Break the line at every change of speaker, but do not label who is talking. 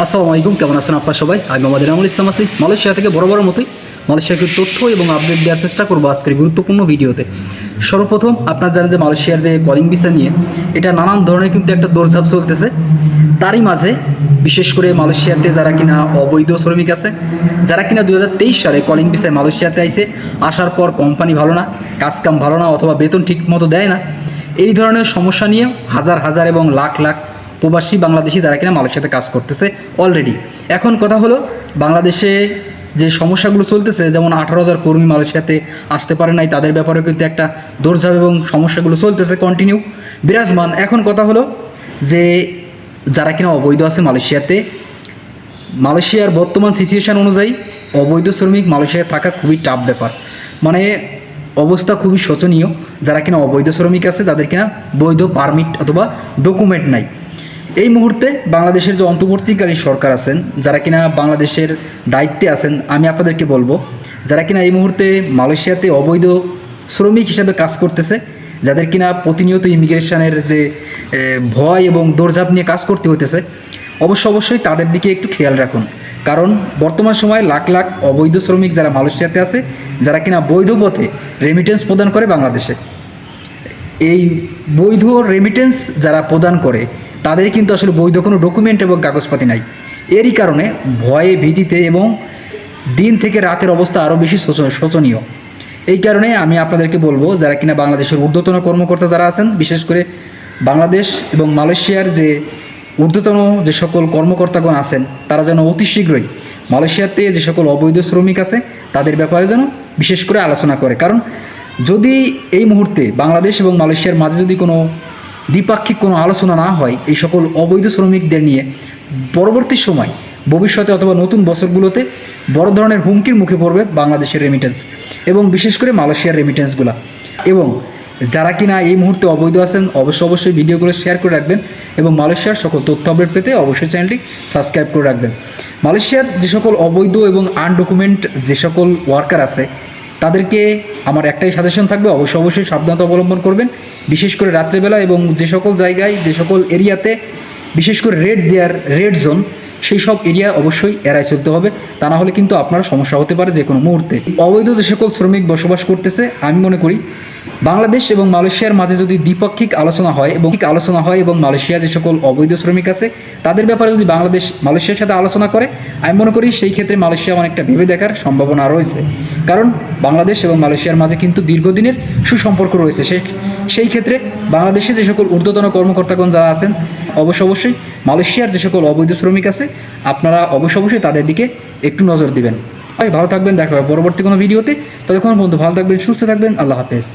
আসসালামু আলাইকুম, কেমন আছেন আপনারা সবাই? আমি মোহাম্মদ এনামুল ইসলাম আছি। মালয়েশিয়া থেকে বড় বড় মতোই মালয়েশিয়াকে তথ্য এবং আপডেট দেওয়ার চেষ্টা করব আজকের গুরুত্বপূর্ণ ভিডিওতে। সর্বপ্রথম, আপনারা জানেন যে মালয়েশিয়ার যে কলিং ভিসা নিয়ে, এটা নানান ধরনের কিন্তু একটা দৌড়ঝাঁপ চলতেছে। তারই মাঝে, বিশেষ করে মালয়েশিয়াতে যারা কিনা অবৈধ শ্রমিক আছে, যারা কিনা দু হাজার তেইশ সালে কলিং ভিসায় মালয়েশিয়াতে আইসে আসার পর কোম্পানি ভালো না, কাজকাম ভালো না অথবা বেতন ঠিক মতো দেয় না, এই ধরনের সমস্যা নিয়ে হাজার হাজার এবং লাখ লাখ প্রবাসী বাংলাদেশি যারা কিনা মালয়েশিয়াতে কাজ করতেছে অলরেডি এখন কথা হলো, বাংলাদেশে যে সমস্যাগুলো চলতেছে, যেমন আঠারো হাজার কর্মী মালয়েশিয়াতে আসতে পারে নাই, তাদের ব্যাপারে কিন্তু একটা দৌড়ঝাঁপ এবং সমস্যাগুলো চলতেছে কন্টিনিউ বিরাজমান, এখন কথা হলো যে যারা কিনা অবৈধ আছে মালয়েশিয়াতে, মালয়েশিয়ার বর্তমান সিচুয়েশান অনুযায়ী অবৈধ শ্রমিক মালয়েশিয়ায় থাকা খুবই টাফ ব্যাপার। মানে অবস্থা খুবই শোচনীয়, যারা কিনা অবৈধ শ্রমিক আছে, তাদের কিনা বৈধ পারমিট অথবা ডকুমেন্ট নাই। এই মুহূর্তে বাংলাদেশের যে অন্তর্বর্তীকালীন সরকার আছেন, যারা কিনা বাংলাদেশের দায়িত্বে আছেন, আমি আপনাদেরকে বলব, যারা কিনা এই মুহূর্তে মালয়েশিয়াতে অবৈধ শ্রমিক হিসাবে কাজ করতেছে, যাদের কিনা প্রতিনিয়ত ইমিগ্রেশনের যে ভয় এবং দৌড়ঝাঁপ নিয়ে কাজ করতে হইতেছে, অবশ্য অবশ্যই তাদের দিকে একটু খেয়াল রাখুন। কারণ বর্তমান সময়ে লাখ লাখ অবৈধ শ্রমিক যারা মালয়েশিয়াতে আছে, যারা কিনা বৈধ পথে রেমিটেন্স প্রদান করে বাংলাদেশে। এই বৈধ রেমিটেন্স যারা প্রদান করে তাদের কিন্তু আসলে বৈধ কোনো ডকুমেন্ট এবং কাগজপাতি নাই। এরই কারণে ভয়ে, ভীতিতে এবং দিন থেকে রাতের অবস্থা আরও বেশি শোচ- শোচনীয়। এই কারণে আমি আপনাদেরকে বলব, যারা কিনা বাংলাদেশের ঊর্ধ্বতন কর্মকর্তা যারা আছেন, বিশেষ করে বাংলাদেশ এবং মালয়েশিয়ার যে ঊর্ধ্বতন যে সকল কর্মকর্তাগণ আছেন, তারা যেন অতি শীঘ্রই মালয়েশিয়াতে যে সকল অবৈধ শ্রমিক আছে, তাদের ব্যাপারে যেন বিশেষ করে আলোচনা করে। কারণ যদি এই মুহূর্তে বাংলাদেশ এবং মালয়েশিয়ার মাঝে যদি কোনো দ্বিপাক্ষিক কোনো আলোচনা না হয় এই সকল অবৈধ শ্রমিকদের নিয়ে পরবর্তী সময় ভবিষ্যতে অথবা নতুন বছরগুলোতে বড় ধরনের হুমকির মুখে পড়বে বাংলাদেশের রেমিটেন্স এবং বিশেষ করে মালয়েশিয়ার রেমিটেন্সগুলো এবং যারা কিনা এই মুহূর্তে অবৈধ আছেন অবশ্যই অবশ্যই ভিডিওগুলো শেয়ার করে রাখবেন এবং মালয়েশিয়ার সকল তথ্য আপডেট পেতে অবশ্যই চ্যানেলটি সাবস্ক্রাইব করে রাখবেন। মালয়েশিয়ার যে সকল অবৈধ এবং আনডকুমেন্ট যে সকল ওয়ার্কার আছে তাদেরকে আমার একটাই সাজেশন থাকবে, অবশ্যই অবশ্যই সাবধানতা অবলম্বন করবেন। বিশেষ করে রাত্রেবেলা এবং যে সকল জায়গায়, যে সকল এরিয়াতে বিশেষ করে রেড দেয়ার রেড জোন সেই সব এরিয়া অবশ্যই এড়ায় চলতে হবে। তা না হলে কিন্তু আপনার সমস্যা হতে পারে যে কোনো মুহূর্তে। অবৈধ যে সকল শ্রমিক বসবাস করতেছে, আমি মনে করি বাংলাদেশ এবং মালয়েশিয়ার মাঝে যদি দ্বিপাক্ষিক আলোচনা হয় এবং আলোচনা হয় এবং মালয়েশিয়া যে সকল অবৈধ শ্রমিক আছে, তাদের ব্যাপারে যদি বাংলাদেশ মালয়েশিয়ার সাথে আলোচনা করে, আমি মনে করি সেই ক্ষেত্রে মালয়েশিয়া অনেকটা ভেবে দেখার সম্ভাবনা রয়েছে। কারণ বাংলাদেশ এবং মালয়েশিয়ার মাঝে কিন্তু দীর্ঘদিনের সুসম্পর্ক রয়েছে। সেই সেই ক্ষেত্রে বাংলাদেশে যে সকল ঊর্ধ্বতন কর্মকর্তাগণ যারা আছেন অবশ্য অবশ্যই মালয়েশিয়ার যে সকল অবৈধ শ্রমিক আছে, আপনারা অবশ্য অবশ্যই তাদের দিকে একটু নজর দিবেন। ভালো থাকবেন, দেখা হবে পরবর্তী কোনো ভিডিওতে। ততক্ষণ বন্ধু ভালো থাকবেন, সুস্থ থাকবেন, আল্লাহ হাফেজ।